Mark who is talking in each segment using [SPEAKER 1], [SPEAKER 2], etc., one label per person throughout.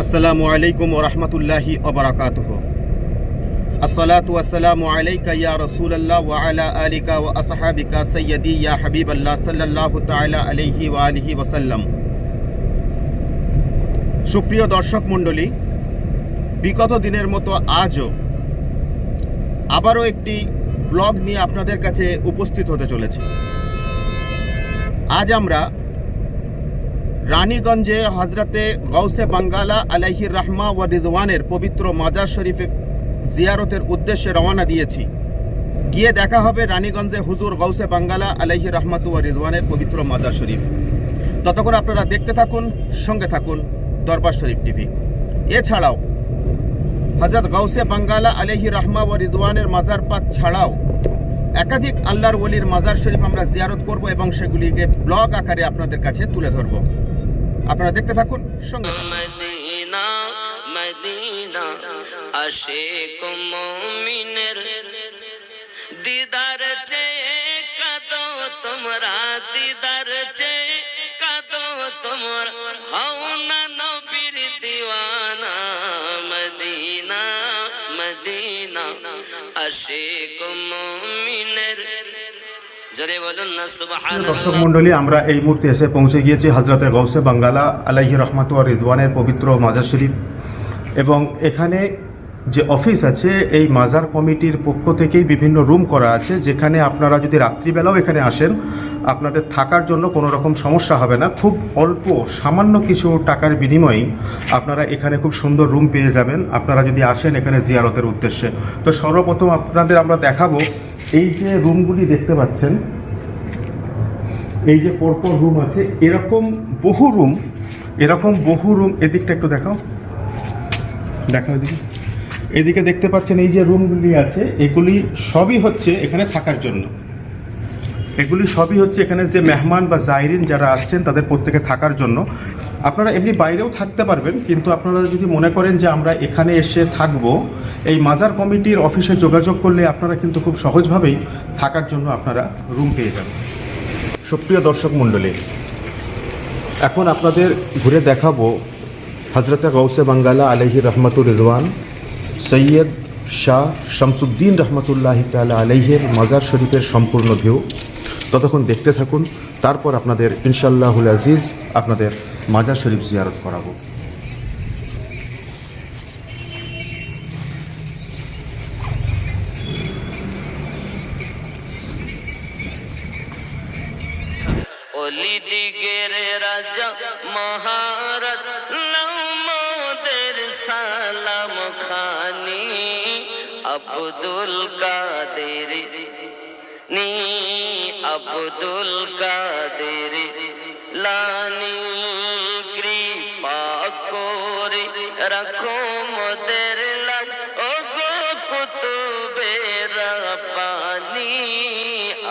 [SPEAKER 1] আসসালামু আলাইকুম ওয়া রাহমাতুল্লাহি ওয়া বারাকাতুহু। আসসালাতু ওয়াসসালামু আলাইকা ইয়া ওয়া আলা আলিকা ওয়া আসহাবিকা সাইয়্যিদি ইয়া হাবিবাল্লাহ সাল্লাল্লাহু আলাইহি ওয়া আলিহি সুপ্রিয় দর্শক মণ্ডলী, বিগত দিনের মতো আজও আবারও একটি ব্লগ নিয়ে আপনাদের কাছে উপস্থিত হতে চলেছে। আজ আমরা রানীগঞ্জে হজরতে গৌসে বাঙ্গালা আলাইহির রাহমা ওয়া রিদওয়ানের পবিত্র মাজার শরীফে জিয়ারতের উদ্দেশ্যে রওনা দিয়েছি। গিয়ে দেখা হবে রানীগঞ্জে হুজুর গৌসে বাঙ্গালা আলাইহি রহমাতু ওয়া রিদওয়ানের পবিত্র মাজার শরীফ। ততক্ষণ আপনারা দেখতে থাকুন, সঙ্গে থাকুন দরবার শরীফ টিভি। এছাড়াও হজরত গৌসে বাঙ্গালা আলাইহি রহমা ওয়া রিদওয়ানের মাজার পাক ছাড়াও একাধিক আল্লাহর ওলির মাজার শরীফ আমরা জিয়ারত করব এবং সেগুলিকে ব্লগ আকারে আপনাদের কাছে তুলে ধরব। আপনারা দেখতে থাকুন, সঙ্গে
[SPEAKER 2] দিদার তোমরা, দিদার চেয়ে তোমর। হও না নবীর দিওয়ানা
[SPEAKER 1] দর্শক মন্ডলী আমরা এই মুহূর্তে এসে পৌঁছে গিয়েছি হজরতে গৌসে বাঙ্গালা আলাহি রহমাতুয়া রিজওয়ানের পবিত্র মাজার শরীফ। এবং এখানে যে অফিস আছে, এই মাজার কমিটির পক্ষ থেকেই বিভিন্ন রুম করা আছে, যেখানে আপনারা যদি রাত্রিবেলাও এখানে আসেন, আপনাদের থাকার জন্য কোনো রকম সমস্যা হবে না। খুব অল্প, সামান্য কিছু টাকার বিনিময়েই আপনারা এখানে খুব সুন্দর রুম পেয়ে যাবেন। আপনারা যদি আসেন এখানে জিয়ারতের উদ্দেশ্যে। তো সর্বপ্রথম আপনাদের আমরা দেখাবো, এই যে রুমগুলি দেখতে পাচ্ছেন, এই যে পরপর রুম আছে, এরকম বহু রুম, এরকম বহু রুম, এদিকটা একটু দেখাও। দেখাও এদিকে। এদিকে দেখতে পাচ্ছেন এই যে রুমগুলি আছে, এগুলি সবই হচ্ছে এখানে থাকার জন্য। এগুলি সবই হচ্ছে এখানে যে মেহমান বা জাইরিন যারা আসছেন, তাদের প্রত্যেকে থাকার জন্য। আপনারা এমনি বাইরেও থাকতে পারবেন, কিন্তু আপনারা যদি মনে করেন যে আমরা এখানে এসে থাকব, এই মাজার কমিটির অফিসে যোগাযোগ করলে আপনারা কিন্তু খুব সহজভাবেই থাকার জন্য আপনারা রুম পেয়ে যাবেন। সুপ্রিয় দর্শক মণ্ডলী, এখন আপনাদের ঘুরে দেখাবো হজরত গৌসে বাঙ্গালা আলহি রহমতুর রিজওয়ান সৈয়দ শাহ শামসুদ্দিন রহমতুল্লাহ তালা আলহের মাজার শরীফের সম্পূর্ণ ভিউ ততক্ষণ দেখতে থাকুন, তারপর আপনাদের ইনশাল্লাহুল আজিজ আপনাদের মাজার শরীফ জিয়ারত করাবো।
[SPEAKER 2] রাজা মহারত সালাম খানি আব্দুল কাদের। নি আব্দুল কাদের। লানি কৃপা করে রাখো মোদের ও গো কুতুবে পানি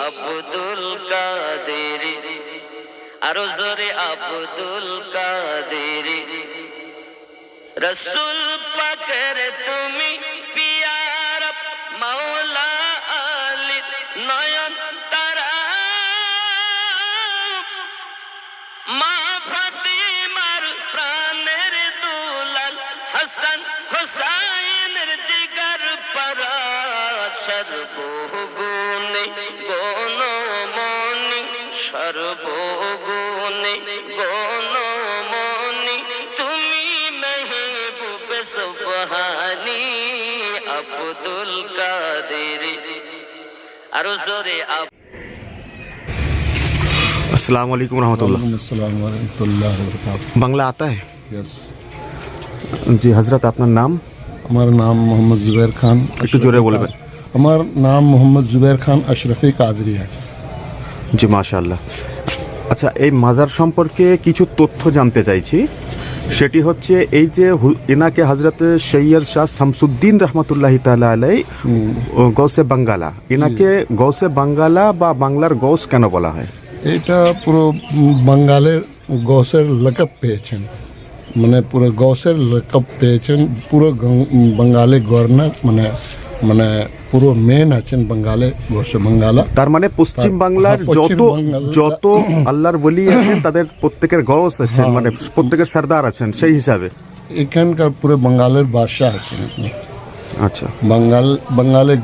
[SPEAKER 2] আব্দুল কাদের। আরও জোরে আব্দুল কাদের। রসুল পাকের তুমি পিয়ার মাওলা আলী নয়ন তারা। মা ফাতিমার প্রাণের দুলাল হাসান হোসাইনের জিগার পারা সর্বগুণে গণমণি সর্বগুণে গণমণি সুবহানি আব্দুল কাদের। আরও জোরে
[SPEAKER 1] আসসালামু আলাইকুম রহমতুল্লাহ। বাংলা আতা জি হজরত আপনার নাম?
[SPEAKER 3] আমার নাম মোহাম্মদ জুবের খান
[SPEAKER 1] একটু জোরে বলবেন।
[SPEAKER 3] আমার নাম মোহাম্মদ জুবের খান আশরাফি কাদরি
[SPEAKER 1] জি মাশাল্লাহ আচ্ছা এই মাজার সম্পর্কে কিছু তথ্য জানতে চাইছি। সেটি হচ্ছে এই যে এনাকে হজরত সৈয়দ শাহ শামসুদ্দিন রহমতুল্লাহ তালা আলাই গৌসে বাঙ্গালা। এনাকে গৌসে বাঙ্গালা বা বাংলার গৌস কেন বলা হয়?
[SPEAKER 3] এটা পুরো বাঙ্গালের গৌসের লকব পেয়েছেন। মানে পুরো গৌসের লকব পেয়েছেন পুরো গং- বাঙালি গভর্নর মানে মানে পুরো মেন আছেন বাঙ্গালে বসে বাঙ্গালা
[SPEAKER 1] তার মানে পশ্চিম
[SPEAKER 3] তার-
[SPEAKER 1] বাংলার
[SPEAKER 3] হ্যাঁ, পশ্চিম
[SPEAKER 1] যত
[SPEAKER 3] বাংলার-
[SPEAKER 1] যত আল্লাহর বলি আছেন তাদের প্রত্যেকের গস আছেন
[SPEAKER 3] হ্যাঁ।
[SPEAKER 1] মানে প্রত্যেকের সর্দার আছেন সেই হিসাবে
[SPEAKER 3] এখানকার পুরো বাঙ্গালের বাদশাহ আছেন আপনি
[SPEAKER 1] আচ্ছা
[SPEAKER 3] बंगाल बंगाले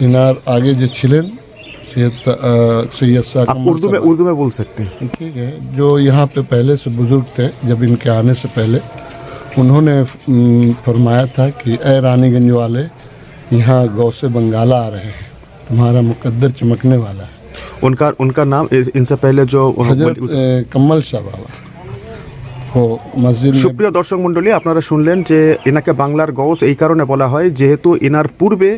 [SPEAKER 3] इनार आगे जो छिलेन सैयद सा- अ, सैयद शाह
[SPEAKER 1] आप
[SPEAKER 3] कमर
[SPEAKER 1] उर्दू में
[SPEAKER 3] साहब।
[SPEAKER 1] उर्दू में बोल सकते हैं
[SPEAKER 3] ठीक है जो यहाँ पे पहले से बुजुर्ग थे जब इनके आने से पहले उन्होंने हम्म, फरमाया था कि ए रानीगंज वाले यहाँ गौ से बंगाला आ रहे हैं तुम्हारा मुकद्दर चमकने वाला है
[SPEAKER 1] उनका उनका नाम इस- इनसे पहले जो
[SPEAKER 3] हजरत अ, कमल शाह बाबा वो मस्जिद में
[SPEAKER 1] সুপ্রিয় দর্শক মণ্ডলী আপনারা শুনলেন যে এনাকে বাংলার গৌস এই কারণে বলা হয় যেহেতু এনার পূর্বে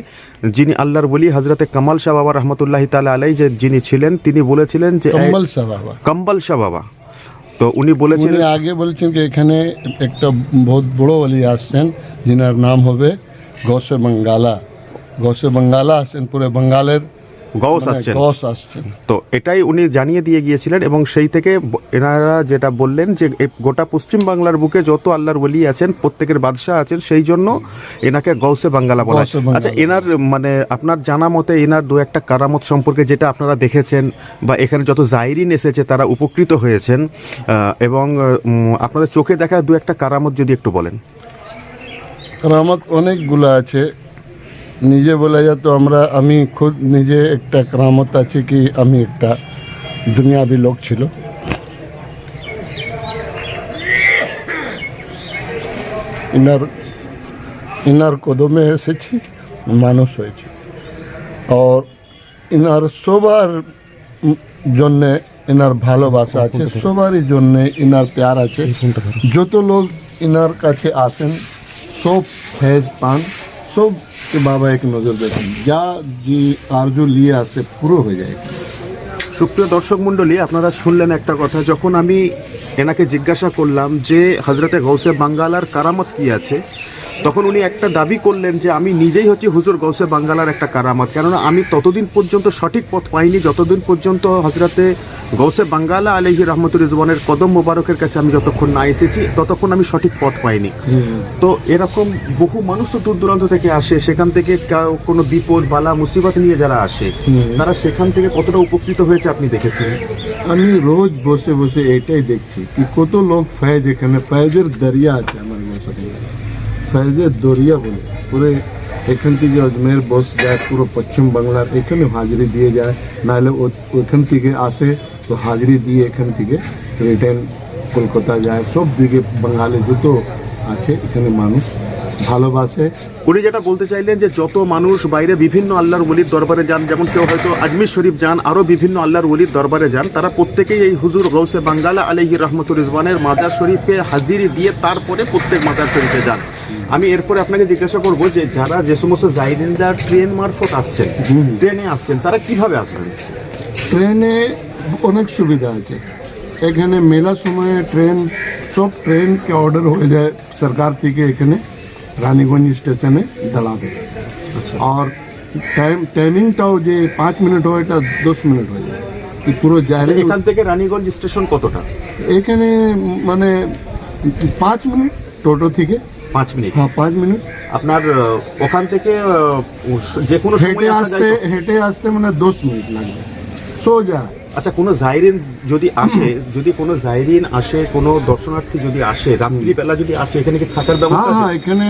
[SPEAKER 1] যিনি আল্লাহর বলি হজরতে কামাল শাহ বাবা রহমতুল্লাহ তালা আলাই যে যিনি ছিলেন তিনি বলেছিলেন যে
[SPEAKER 3] কম্বল শাহ বাবা
[SPEAKER 1] কম্বল শাহ বাবা তো উনি
[SPEAKER 3] উনি
[SPEAKER 1] বলেছিলেন
[SPEAKER 3] আগে বলছেন কি এখানে একটা বহুত বড় অলি আসছেন যিনার নাম হবে গৌসে বাঙ্গালা গৌসে বাঙ্গালা আসছেন পুরো বাঙ্গালের
[SPEAKER 1] গস
[SPEAKER 3] মানে
[SPEAKER 1] আসছেন।
[SPEAKER 3] গস আসছেন।
[SPEAKER 1] তো এটাই উনি জানিয়ে দিয়ে গিয়েছিলেন এবং সেই থেকে এনারা যেটা বললেন যে গোটা পশ্চিম বাংলার বুকে যত আল্লাহর বলি আছেন প্রত্যেকের বাদশাহ আছেন সেই জন্য এনাকে গৌসে বাঙ্গালা বলা।
[SPEAKER 3] গৌসে।
[SPEAKER 1] আচ্ছা এনার মানে আপনার জানা মতে এনার দু একটা কারামত সম্পর্কে যেটা আপনারা দেখেছেন বা এখানে যত জাইরিন এসেছে তারা উপকৃত হয়েছেন। এবং আপনাদের চোখে দেখা দু একটা কারামত যদি একটু বলেন।
[SPEAKER 3] কেরামত অনেকগুলো আছে। নিজে বলা যায় তো আমরা আমি খুদ নিজে একটা কেরামত আছে কি আমি একটা দুনিয়াবি লোক ছিল। ইনার ইনার কদমে এসেছি মানুষ হয়েছে। আর ইনার সবার জন্যে এনার ভালোবাসা আছে সবারই জন্যে ইনার প্যার আছে। যত লোক ইনার কাছে আসেন সব ফেজ পান সব বাবা এক নজর দেখেন। যা যে আরজু লিয়ে আসে পুরো হয়ে যায়।
[SPEAKER 1] সুপ্রিয় দর্শক মণ্ডলী, আপনারা শুনলেন একটা কথা। যখন আমি এনাকে জিজ্ঞাসা করলাম যে হজরতে গৌসে বাঙ্গালার কারামত কি আছে? তখন উনি একটা দাবি করলেন যে আমি নিজেই হচ্ছে হুজুর গৌসে বাঙ্গালার একটা কারামত। কেননা আমি ততদিন পর্যন্ত সঠিক পথ পাইনি যতদিন পর্যন্ত হজরতে গৌসে বাঙ্গালা আলহি রহমতুল রিজওয়ানের কদম মোবারকের কাছে আমি যতক্ষণ না এসেছি ততক্ষণ আমি সঠিক পথ পাইনি। তো এরকম বহু মানুষ তো দূর দূরান্ত থেকে আসে সেখান থেকে কোনো বিপদ বালা মুসিবত নিয়ে যারা আসে তারা সেখান থেকে কতটা উপকৃত হয়েছে আপনি দেখেছেন?
[SPEAKER 3] আমি রোজ বসে বসে এটাই দেখছি কি কত লোক ফয়েজ এখানে ফয়েজের দরিয়া আছে আমার ফয়েজের দরিয়া বলে। পুরো এখান থেকে অজমের বস যায়, পুরো পশ্চিম বাংলার এখানে হাজিরি দিয়ে যায়। নাহলে ও- ওখান থেকে আসে, তো হাজিরি দিয়ে এখান থেকে রিটার্ন কলকাতা যায়। সব দিকে বাঙালি যত আছে, এখানে মানুষ ভালোবাসে।
[SPEAKER 1] উনি যেটা বলতে চাইলেন যে, যত মানুষ বাইরে বিভিন্ন আল্লাহর ওলির দরবারে যান, যেমন কেউ হয়তো আজমির শরীফ যান আরও বিভিন্ন আল্লাহর ওলির দরবারে যান, তারা প্রত্যেকেই এই হুজুর গৌসে বাঙ্গালা আলহি রহমতুর রিজওয়ানের মাজার শরীফে হাজিরি দিয়ে তারপরে প্রত্যেক মাজার শরীফে যান। আমি এরপরে আপনাকে জিজ্ঞাসা করব যে যারা যে সমস্ত জাইরিনরা ট্রেন মারফত আসছেন ট্রেনে আসছেন তারা কীভাবে আসবেন?
[SPEAKER 3] ট্রেনে অনেক সুবিধা আছে। এখানে মেলা সময়ে ট্রেন সব ট্রেনকে অর্ডার হয়ে যায় সরকার থেকে এখানে রানীগঞ্জ স্টেশনে দাঁড়াবে আর টাইম টাইমিংটাও যে পাঁচ মিনিট হয় এটা দশ মিনিট হয়ে যায়। পুরো
[SPEAKER 1] আচ্ছা,
[SPEAKER 3] জায়গা
[SPEAKER 1] এখান থেকে রানীগঞ্জ স্টেশন কতটা?
[SPEAKER 3] এখানে মানে পাঁচ মিনিট টোটো থেকে
[SPEAKER 1] পাঁচ মিনিট।
[SPEAKER 3] হ্যাঁ পাঁচ মিনিট।
[SPEAKER 1] আপনার ওখান থেকে যে কোনো
[SPEAKER 3] হেঁটে আসতে হেঁটে আসতে মানে দশ মিনিট লাগবে। সোজা।
[SPEAKER 1] আচ্ছা কোনো জাইরিন যদি আসে যদি কোনো জাইরিন আসে কোনো দর্শনার্থী যদি আসে রাত্রিবেলা যদি আসে এখানে কি থাকার ব্যবস্থা
[SPEAKER 3] হ্যাঁ হ্যাঁ এখানে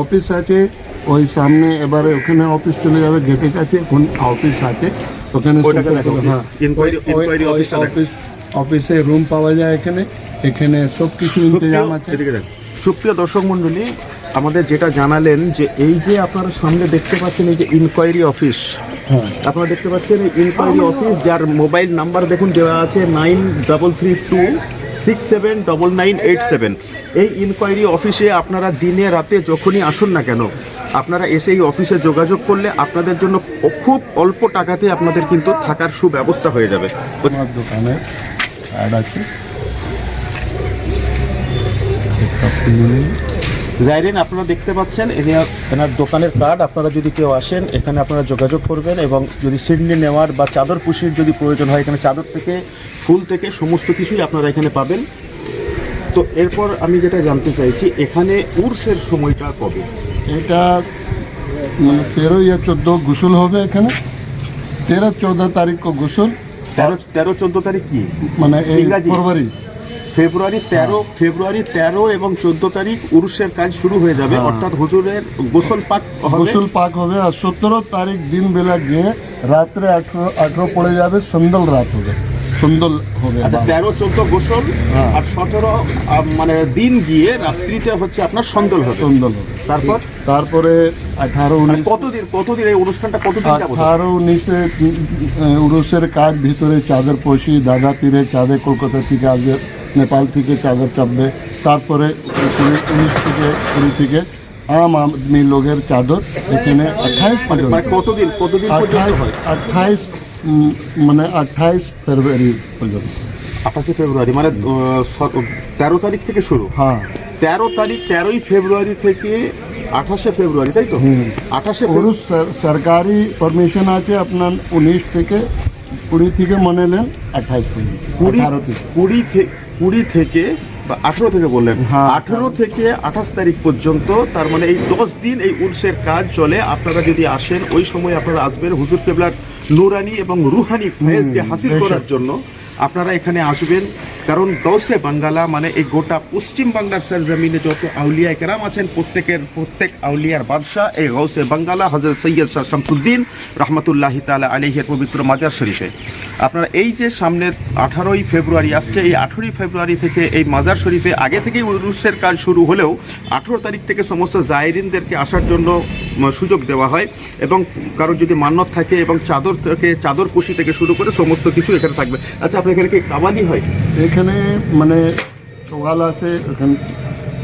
[SPEAKER 3] অফিস আছে ওই সামনে এবারে ওখানে অফিস চলে যাবে গেটের কাছে কোন অফিস আছে। ওখানে হ্যাঁ। অফিস অফিসে রুম পাওয়া যায় এখানে এখানে সব কিছু ইন্তজাম আছে।
[SPEAKER 1] সুপ্রিয় দর্শক মণ্ডলী আমাদের যেটা জানালেন যে এই যে আপনারা সামনে দেখতে পাচ্ছেন এই যে ইনকোয়ারি অফিস
[SPEAKER 3] হ্যাঁ।
[SPEAKER 1] আপনারা দেখতে পাচ্ছেন এই ইনকোয়ারি অফিস যার মোবাইল নাম্বার দেখুন দেওয়া আছে nine double three two six seven double nine eight seven এই ইনকোয়ারি অফিসে আপনারা দিনে রাতে যখনই আসুন না কেন আপনারা এসে এই অফিসে যোগাযোগ করলে আপনাদের জন্য খুব অল্প টাকাতে আপনাদের কিন্তু থাকার সুব্যবস্থা হয়ে যাবে।
[SPEAKER 3] আমার দোকানে অ্যাড আছে।
[SPEAKER 1] জাইরিন আপনারা দেখতে পাচ্ছেন এনার এনার দোকানের কার্ড। আপনারা যদি কেউ আসেন এখানে আপনারা যোগাযোগ করবেন এবং যদি সিডনি নেওয়ার বা চাদর পুষির যদি প্রয়োজন হয় এখানে চাদর থেকে ফুল থেকে সমস্ত কিছুই আপনারা এখানে পাবেন। তো এরপর আমি যেটা জানতে চাইছি এখানে উর্সের সময়টা কবে?
[SPEAKER 3] এটা মানে তেরো ইয়া চোদ্দ গোসল হবে এখানে। তেরো চৌদ্দ তারিখ গোসল।
[SPEAKER 1] তেরো তেরো চোদ্দ তারিখ কি?
[SPEAKER 3] মানে। ফেব্রুয়ারি।
[SPEAKER 1] ফেব্রুয়ারি তেরো ফেব্রুয়ারি তেরো এবং চোদ্দ তারিখ উরুষের কাজ শুরু হয়ে যাবে।
[SPEAKER 3] হ্যাঁ।
[SPEAKER 1] অর্থাৎ হুজুরের গোসল পাক
[SPEAKER 3] গোসল পাক হবে আর সতেরো তারিখ দিন বেলা গিয়ে রাত্রে আঠেরো আঠেরো পড়ে যাবে সন্দল রাত হবে। সন্দল হবে।
[SPEAKER 1] আচ্ছা তেরো চোদ্দ গোসল
[SPEAKER 3] হ্যাঁ।
[SPEAKER 1] আর সতেরো মানে দিন গিয়ে রাত্রিতে হচ্ছে আপনার সন্দল হবে।
[SPEAKER 3] সন্দল হবে।
[SPEAKER 1] তারপর?
[SPEAKER 3] তারপরে আঠারো
[SPEAKER 1] মানে
[SPEAKER 3] উনিশ
[SPEAKER 1] কতদিন কতদিন এই অনুষ্ঠানটা কতদিন
[SPEAKER 3] আঠারো উনিশে উরুষের কাজ ভিতরে চাদর পশি দাদা পীরে চাঁদে কলকাতা থেকে আসবে। নেপাল থেকে চাদর চাপবে। তারপরে উনিশ থেকে কুড়ি থেকে আম আদমি লোকের চাদর। এখানে আঠাইশ
[SPEAKER 1] মানে কতদিন? কতদিন
[SPEAKER 3] আঠাইশ আঠাইশ মানে আঠাইশ ফেব্রুয়ারি পর্যন্ত।
[SPEAKER 1] আঠাশে ফেব্রুয়ারি মানে তেরো তারিখ থেকে শুরু?
[SPEAKER 3] হ্যাঁ।
[SPEAKER 1] তেরো তারিখ তেরোই ফেব্রুয়ারি থেকে আঠাশে ফেব্রুয়ারি তাই তো?
[SPEAKER 3] হুম।
[SPEAKER 1] আঠাশে
[SPEAKER 3] পুরুষ সরকারি পারমিশন আছে আপনার উনিশ থেকে কুড়ি থেকে মনে নেন আঠাইশ
[SPEAKER 1] কুড়ি কুড়ি থেকে কুড়ি থেকে বা আঠেরো থেকে বললেন
[SPEAKER 3] হ্যাঁ।
[SPEAKER 1] আঠেরো থেকে আঠাশ তারিখ পর্যন্ত তার মানে এই দশ দিন এই উর্সের কাজ চলে আপনারা যদি আসেন ওই সময় আপনারা আসবেন হুজুর কেবলার নুরানি এবং রুহানি ফয়েজকে হাসিল
[SPEAKER 3] বেশক।
[SPEAKER 1] করার জন্য আপনারা এখানে আসবেন, কারণ গৌসে বাঙ্গালা মানে এই গোটা পশ্চিম বাংলার স্যার জমিনে যত আউলিয়া কেরাম আছেন, প্রত্যেকের, প্রত্যেক আউলিয়ার বাদশাহ এই গৌসে বাঙ্গালা হজরত সৈয়দ শাহ শামসুদ্দিন রহমতুল্লাহি তালা আলিহের পবিত্র মাজার শরীফে। আপনারা এই যে সামনে আঠারোই ফেব্রুয়ারি আসছে, এই আঠেরোই ফেব্রুয়ারি থেকে এই মাজার শরীফে আগে থেকেই উরুসের কাজ শুরু হলেও আঠেরো তারিখ থেকে সমস্ত জায়রিনদেরকে আসার জন্য সুযোগ দেওয়া হয় এবং কারোর যদি মান্যত থাকে এবং চাদর থেকে, চাদর কুশি থেকে শুরু করে সমস্ত কিছু এখানে থাকবে। আচ্ছা আপনার এখানে কি হয়?
[SPEAKER 3] এখানে মানে সকাল আছে এখানে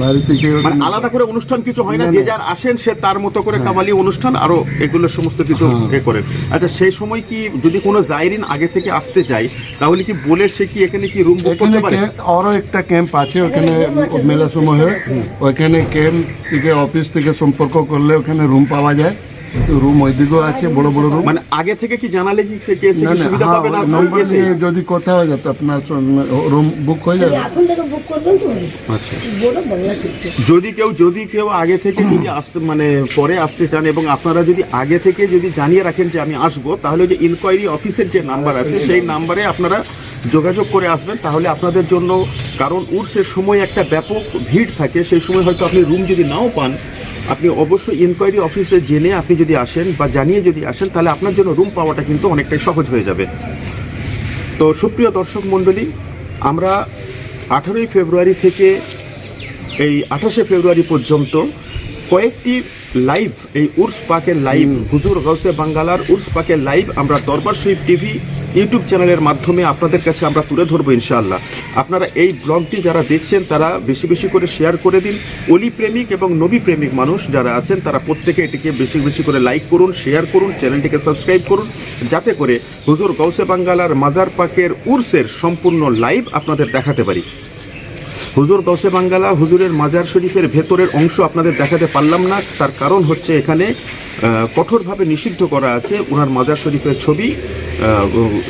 [SPEAKER 3] বাইরে থেকে
[SPEAKER 1] মানে আলাদা করে অনুষ্ঠান কিছু হয় না? যে যার আসেন সে তার মতো করে কাবালি অনুষ্ঠান আরও এগুলো সমস্ত কিছু
[SPEAKER 3] হ্যাঁ।
[SPEAKER 1] এ করেন। আচ্ছা সেই সময় কি যদি কোনো জায়রিন আগে থেকে আসতে চায় তাহলে কি বলে সে কি এখানে কি রুম বুক করতে পারে?
[SPEAKER 3] আরও একটা ক্যাম্প আছে ওখানে মেলা সময় ওখানে ক্যাম্প থেকে অফিস থেকে সম্পর্ক করলে ওখানে রুম পাওয়া যায়। রুম ওইদিকেও আছে বড় বড় রুম।
[SPEAKER 1] মানে আগে থেকে কি জানালে কি সে কে
[SPEAKER 3] না
[SPEAKER 1] সুবিধা
[SPEAKER 3] হ্যাঁ,
[SPEAKER 1] পাবে না
[SPEAKER 3] নম্বর
[SPEAKER 1] গেছে?
[SPEAKER 3] যদি কথা হয়ে যেত আপনার রুম বুক হয়ে যাবে।
[SPEAKER 4] এখন থেকে বুক করবেন তো?
[SPEAKER 1] আচ্ছা। যদি কেউ যদি কেউ আগে থেকে যদি আসতে মানে পরে আসতে চান এবং আপনারা যদি আগে থেকে যদি জানিয়ে রাখেন যে আমি আসব তাহলে যে ইনকোয়ারি অফিসের যে নাম্বার আছে সেই নাম্বারে আপনারা যোগাযোগ করে আসবেন। তাহলে আপনাদের জন্য কারণ উর্সের সময় একটা ব্যাপক ভিড় থাকে সেই সময় হয়তো আপনি রুম যদি নাও পান আপনি অবশ্যই ইনকোয়ারি অফিসে জেনে আপনি যদি আসেন বা জানিয়ে যদি আসেন তাহলে আপনার জন্য রুম পাওয়াটা কিন্তু অনেকটাই সহজ হয়ে যাবে। তো সুপ্রিয় দর্শক মণ্ডলী আমরা আঠারোই ফেব্রুয়ারি থেকে এই আঠাশে ফেব্রুয়ারি পর্যন্ত কয়েকটি লাইভ এই উর্স পাকের লাইভ হুজুর গৌসে বাঙ্গালার উর্স পাকের লাইভ আমরা দরবার শরীফ টিভি ইউটিউব চ্যানেলের মাধ্যমে আপনাদের কাছে আমরা তুলে ধরবো ইনশাআল্লাহ। আপনারা এই ব্লগটি যারা দেখছেন, তারা বেশি বেশি করে শেয়ার করে দিন। অলি প্রেমিক এবং নবী প্রেমিক মানুষ যারা আছেন, তারা প্রত্যেকে এটিকে বেশি বেশি করে লাইক করুন শেয়ার করুন, চ্যানেলটিকে সাবস্ক্রাইব করুন, যাতে করে হুজুর গৌসে বাঙ্গালার মাজার পাকের উর্সের সম্পূর্ণ লাইভ আপনাদের দেখাতে পারি। হুজুর গৌসে বাঙ্গালা হুজুরের মাজার শরীফের ভেতরের অংশ আপনাদের দেখাতে পারলাম না, তার কারণ হচ্ছে এখানে কঠোরভাবে নিষিদ্ধ করা আছে ওনার মাজার শরীফের ছবি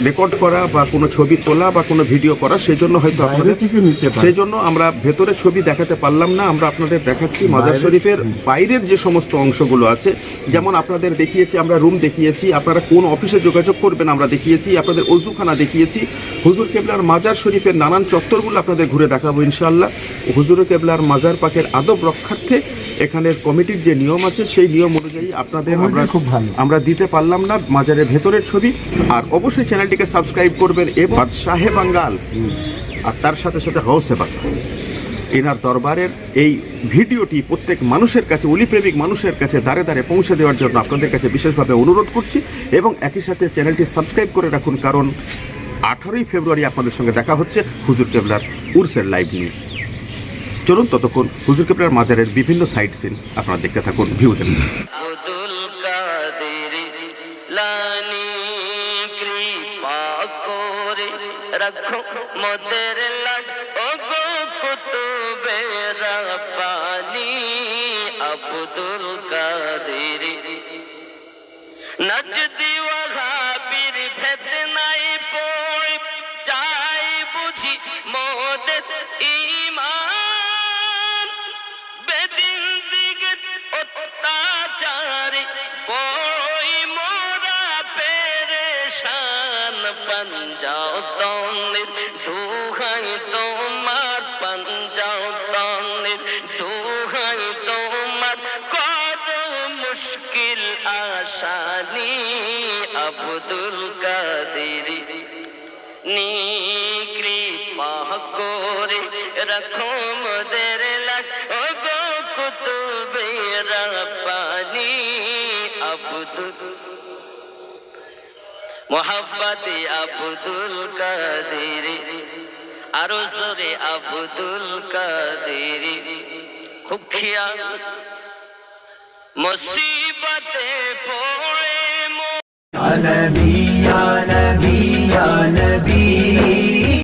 [SPEAKER 1] রেকর্ড করা বা কোনো ছবি তোলা বা কোনো ভিডিও করা সেজন্য হয়তো আপনাদের
[SPEAKER 3] নিতে পারে।
[SPEAKER 1] সেই জন্য আমরা ভেতরে ছবি দেখাতে পারলাম না আমরা আপনাদের দেখাচ্ছি মাজার শরীফের বাইরের যে সমস্ত অংশগুলো আছে যেমন আপনাদের দেখিয়েছি আমরা রুম দেখিয়েছি আপনারা কোন অফিসে যোগাযোগ করবেন আমরা দেখিয়েছি আপনাদের অজুখানা দেখিয়েছি হুজুর কেবলার মাজার শরীফের নানান চত্বরগুলো আপনাদের ঘুরে দেখাবো ইনশাআল্লাহ। হুজুর কেবলার মাজার পাকের আদব রক্ষার্থে এখানের কমিটির যে নিয়ম আছে সেই নিয়ম অনুযায়ী আপনাদের আমরা
[SPEAKER 3] খুব ভালো।
[SPEAKER 1] আমরা দিতে পারলাম না মাজারের ভেতরের ছবি। আর অবশ্যই চ্যানেলটিকে সাবস্ক্রাইব করবেন এবং শাহে বাঙ্গাল। আর তার সাথে সাথে হৌসে বাঙ্গাল। এনার দরবারের এই ভিডিওটি প্রত্যেক মানুষের কাছে অলিপ্রেমিক মানুষের কাছে দাঁড়ে দাঁড়ে পৌঁছে দেওয়ার জন্য আপনাদের কাছে বিশেষভাবে অনুরোধ করছি এবং একই সাথে চ্যানেলটি সাবস্ক্রাইব করে রাখুন কারণ আঠারোই ফেব্রুয়ারি আপনাদের সঙ্গে দেখা হচ্ছে হুজুর কেবলার উর্সের লাইভ নিয়ে। চলুন ততক্ষণ হুজুর কেবলার মাজারের বিভিন্ন সাইট সিন আপনারা দেখতে থাকুন ভিউ দেন
[SPEAKER 2] নাই চাই বুঝি মোদের আব্দুল কাদের নি কৃপা করে রাখো মোদের রব্বানি আব্দুল। কাদের, আরও জোরে আব্দুল কাদের। খুব মুসিবতে পড়ে
[SPEAKER 5] نبي يا نبي يا نبي